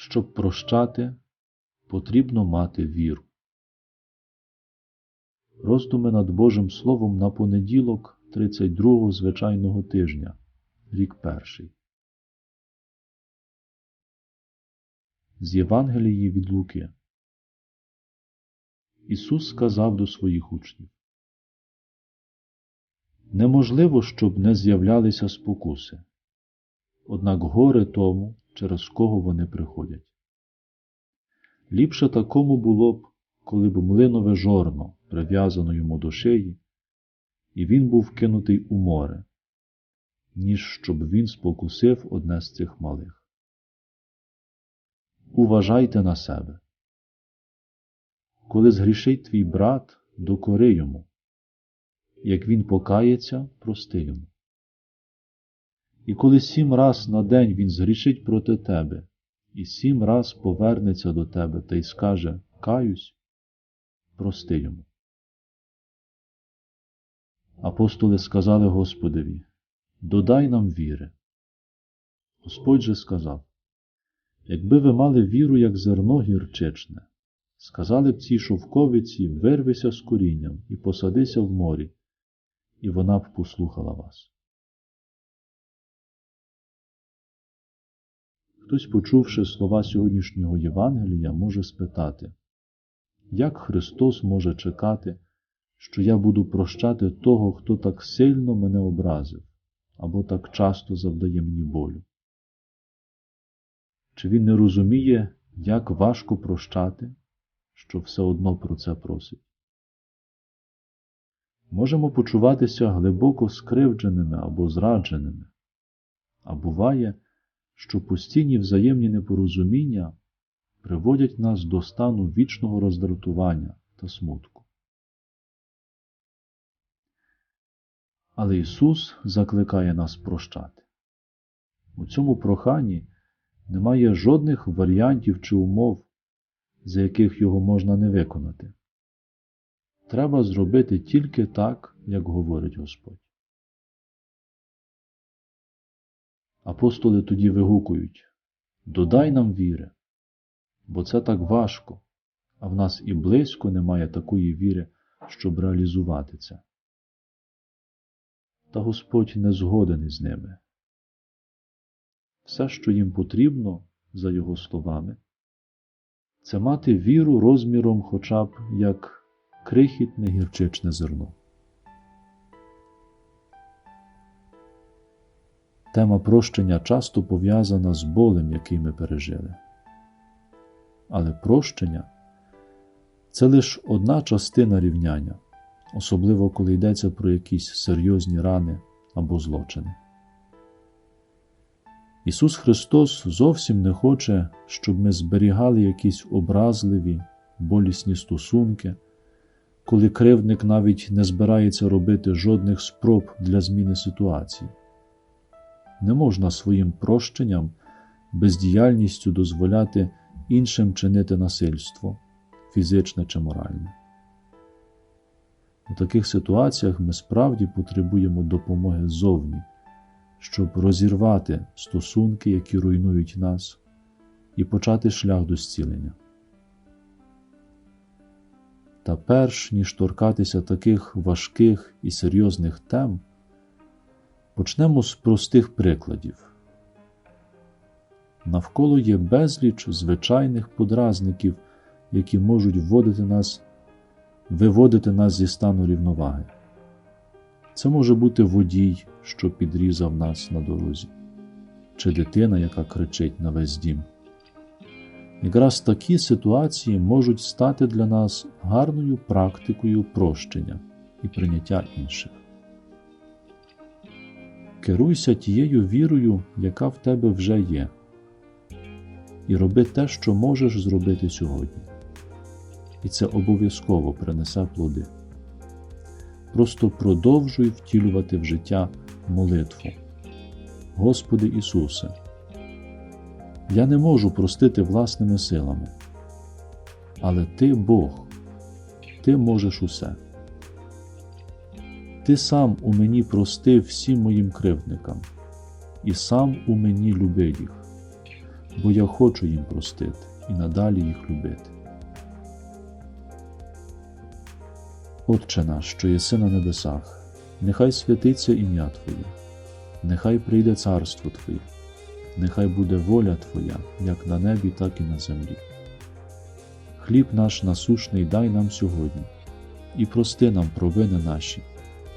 Щоб прощати, потрібно мати віру. Роздуми над Божим Словом на понеділок 32-го звичайного тижня, рік перший. З Євангелії від Луки. Ісус сказав до своїх учнів Неможливо, щоб не з'являлися спокуси, однак горе тому, через кого вони приходять. Ліпше такому було б, коли б млинове жорно прив'язано йому до шиї, і він був кинутий у море, ніж щоб він спокусив одне з цих малих. Уважайте на себе. Коли згрішить твій брат, докори йому, як він покається, прости йому. І коли сім раз на день він згрішить проти тебе, і сім раз повернеться до тебе та й скаже Каюсь, прости йому. Апостоли сказали Господові Додай нам віри. Господь же сказав Якби ви мали віру, як зерно гірчичне, сказали б цій шовковиці вирвися з корінням і посадися в морі, і вона б послухала вас. Хтось, почувши слова сьогоднішнього Євангелія, може спитати, як Христос може чекати, що я буду прощати того, хто так сильно мене образив або так часто завдає мені болю? Чи він не розуміє, як важко прощати, що все одно про це просить? Можемо почуватися глибоко скривдженими або зрадженими, а буває, що постійні взаємні непорозуміння приводять нас до стану вічного роздратування та смутку. Але Ісус закликає нас прощати. У цьому проханні немає жодних варіантів чи умов, за яких його можна не виконати. Треба зробити тільки так, як говорить Господь. Апостоли тоді вигукують Додай нам віри, бо це так важко, а в нас і близько немає такої віри, щоб реалізувати це. Та Господь не згоден із ними. Все, що їм потрібно, за його словами, це мати віру розміром хоча б як крихітне гірчичне зерно. Тема прощення часто пов'язана з болем, який ми пережили. Але прощення це лише одна частина рівняння, особливо коли йдеться про якісь серйозні рани або злочини. Ісус Христос зовсім не хоче, щоб ми зберігали якісь образливі, болісні стосунки, коли кривдник навіть не збирається робити жодних спроб для зміни ситуації. Не можна своїм прощенням, бездіяльністю дозволяти іншим чинити насильство, фізичне чи моральне. У таких ситуаціях ми справді потребуємо допомоги ззовні, щоб розірвати стосунки, які руйнують нас, і почати шлях до зцілення. Та перш ніж торкатися таких важких і серйозних тем, Почнемо з простих прикладів. Навколо є безліч звичайних подразників, які можуть вводити нас, виводити нас зі стану рівноваги. Це може бути водій, що підрізав нас на дорозі, чи дитина, яка кричить на весь дім. Якраз такі ситуації можуть стати для нас гарною практикою прощення і прийняття інших. Керуйся тією вірою, яка в тебе вже є, і роби те, що можеш зробити сьогодні. І це обов'язково принесе плоди. Просто продовжуй втілювати в життя молитву. Господи Ісусе, я не можу простити власними силами, але Ти Бог, Ти можеш усе. Ти сам у мені простив всім моїм кривдникам, і сам у мені любив їх. бо я хочу їм простити і надалі їх любити. Отче наш, що єси на небесах, нехай святиться ім'я Твоє, нехай прийде царство Твоє, нехай буде воля Твоя, як на небі, так і на землі. Хліб наш насушний дай нам сьогодні, і прости нам провини наші,